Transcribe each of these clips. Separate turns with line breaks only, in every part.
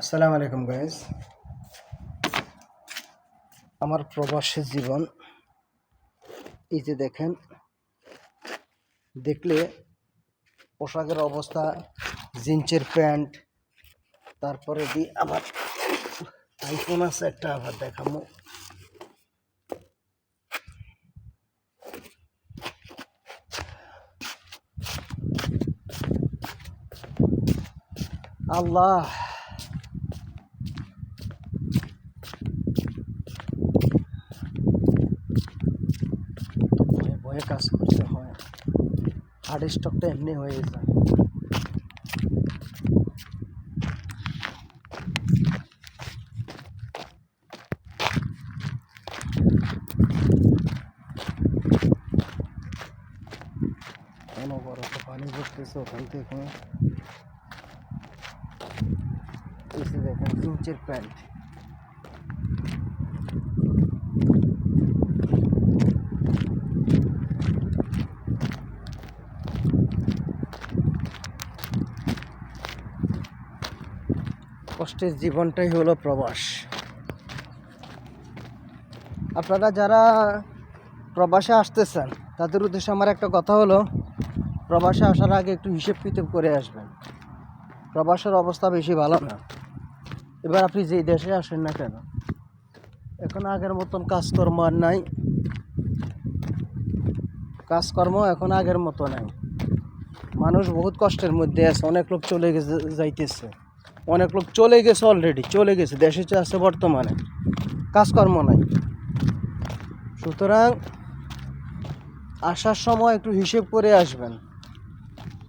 আসসালামু আলাইকুম গাইজ আমার প্রবাসের জীবন, এই যে দেখেন, দেখলে পোশাকের অবস্থা, জিন্সের প্যান্ট, তারপরে দি আবার আইফোন আছে, একটা আবার দেখামো। আল্লাহ ভয়ে ভয়ে কাজ করতে হয় হার্ড স্টকটা এমনি হয়ে যায় অনবরত পানি পড়তেছে ওখান থেকে এসে দেখেন জিন্সের প্যান্ট কষ্টের জীবনটাই হলো প্রবাস। আপনারা যারা প্রবাসে আসতেছেন, তাদের উদ্দেশ্যে আমার একটা কথা হলো, প্রবাসে আসার আগে একটু হিসেব কিতাব করে আসবেন। প্রবাসের অবস্থা বেশি ভালো না। এবার আপনি যেই দেশে আসেন না কেন? এখন আগের মতন কাজকর্ম আর নাই। কাজকর্ম এখন আগের মতো নাই। মানুষ বহুত কষ্টের মধ্যে আছে, অনেক লোক চলে যাইতেছে। অনেক লোক চলে গেছে অলরেডি চলে গেছে, দেশে আছে বর্তমানে। কাজকর্ম নাই। সুতরাং আসার সময় একটু হিসেব করে আসবেন।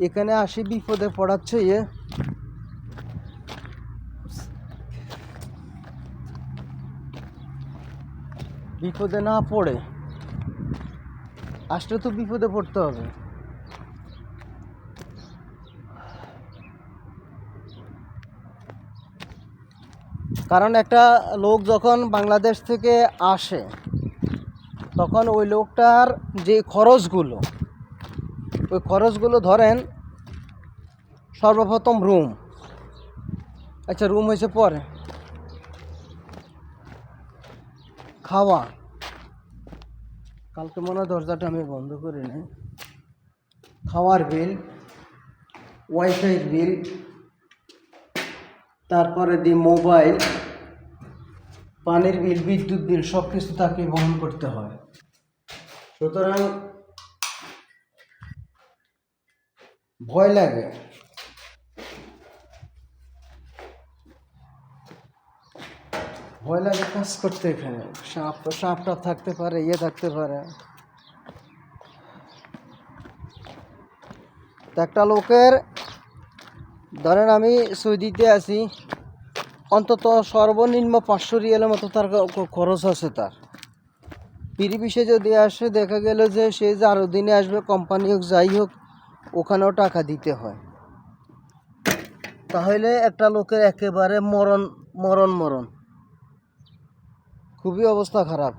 এখানে আসি, বিপদে পড়াচ্ছে ইয়ে বিপদে না পড়ে, আসলে তো বিপদে পড়তে হবে। কারণ একটা লোক যখন বাংলাদেশ থেকে আসে, তখন ওই লোকটার যে খরচগুলো, ওই খরচগুলো ধরেন সর্বপ্রথম রুম আচ্ছা রুম হয়েছে পরে। খাওয়া। কালকে মনে হয় দরজাটা আমি বন্ধ করি নাই খাওয়ার বিল ওয়াইফাই বিল তারপরে দি মোবাইল, পানির বিল, বিদ্যুৎ বিল সব কিছু তাকে বহন করতে হয়। সুতরাং ভয় লাগে। ভয় লাগে কাজ করতে এখানে। সাপ সাপ টাপ থাকতে পারে ইয়ে থাকতে পারে। একটা লোকের ধরেন আমি সৌদিতে আছি, অন্তত সর্বনিম্ন পাঁচশো রিয়ালের মতো তার খরচ আছে তার। পিরিপিসে যদি আসে, দেখা গেল যে সে যে আরও দিনে আসবে কোম্পানি হোক, যাই হোক, ওখানেও টাকা দিতে হয়। তাহলে একটা লোকের একেবারে মরণ মরণ মরণ। খুবই অবস্থা খারাপ।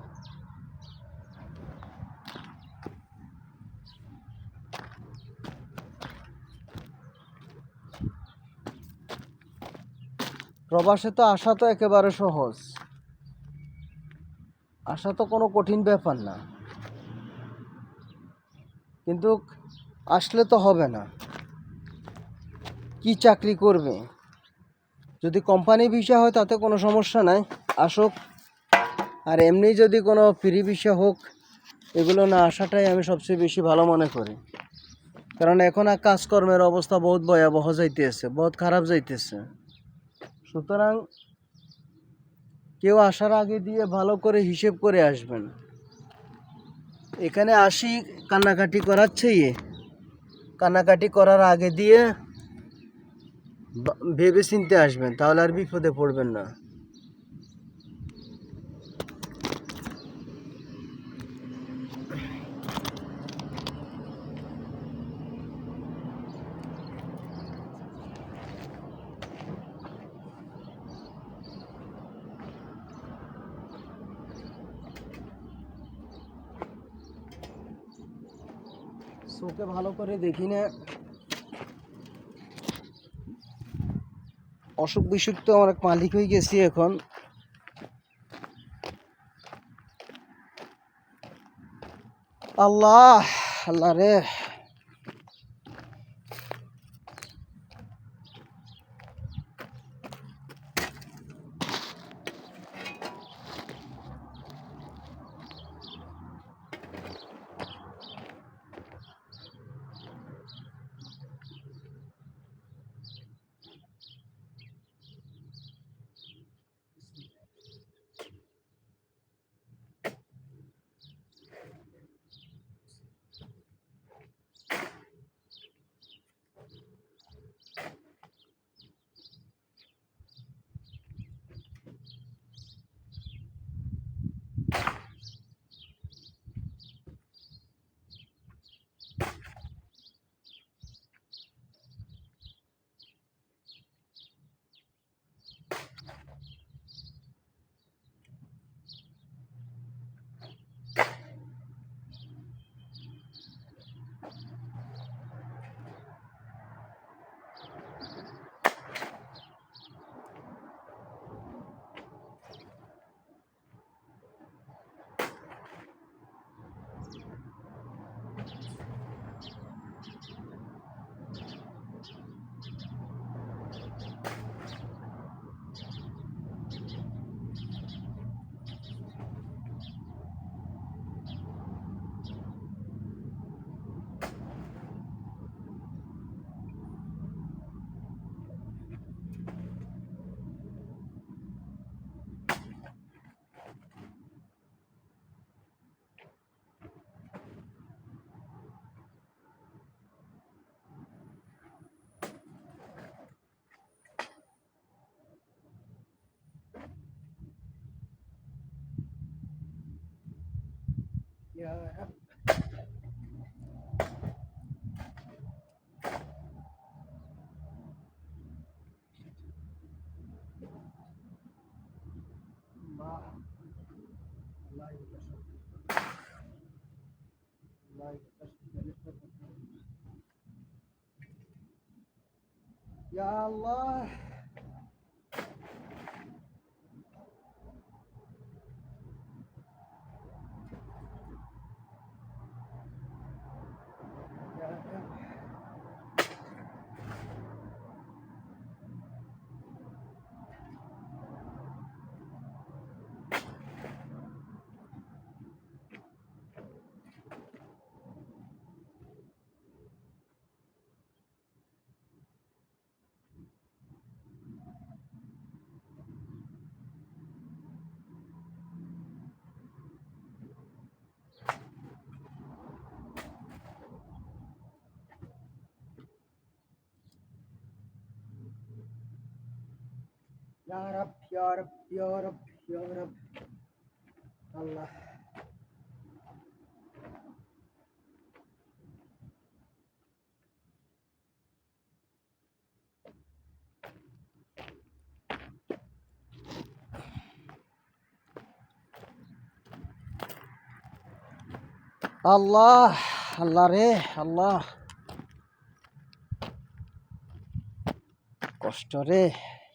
প্রবাসে তো আসা তো একেবারে সহজ। আসা তো কোনো কঠিন ব্যাপার না। কিন্তু আসলে তো হবে না। কি চাকরি করবে? যদি কোম্পানি ভিসা হয় তাতে কোনো সমস্যা নাই, আসুক। আর এমনি যদি কোনো ফ্রি ভিসা হোক, এগুলো না আসাটাই আমি সবচেয়ে বেশি ভালো মনে করি। কারণ এখন আর কাজকর্মের অবস্থা বহুত ভয়াবহ যাইতেছে, বহুত খারাপ যাইতেছে। সুতরাং কেউ আসার আগে দিয়ে ভালো করে হিসেব করে আসবেন। এখানে আসি, কান্নাকাটি করার ইয়ে। কান্নাকাটি করার আগে দিয়ে ভেবে চিনতে আসবেন, তাহলে আর বিপদে পড়বেন না। চোখে ভালো করে দেখি না। অসুখ বিসুখ তো আমার মালিক হয়ে গেছি এখন। আল্লাহ আল্লাহ রে। ya Rabbi. Ya Allah Ya Rab, Ya Rab, Ya Rab, Ya Rab. Allah. আল্লাহ আল্লাহ রে আল্লাহ কষ্ট রে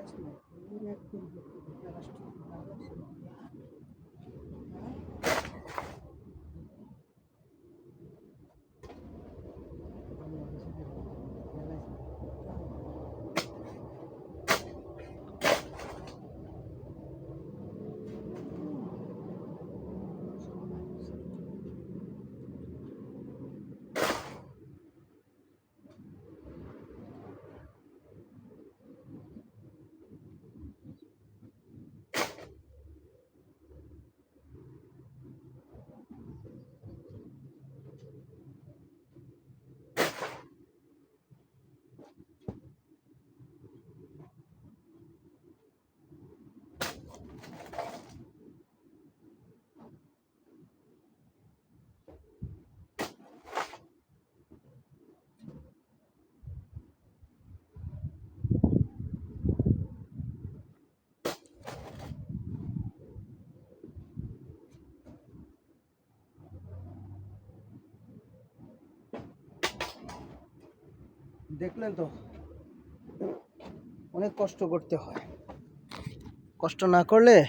কত কষ্ট ইয়া আল্লাহ দেখলেন তো? অনেক কষ্ট করতে হয়। কষ্ট না করলে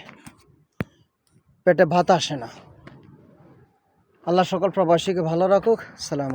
পেটে ভাত আসে না। আল্লাহ সকল প্রবাসীকে ভালো রাখুক। সালাম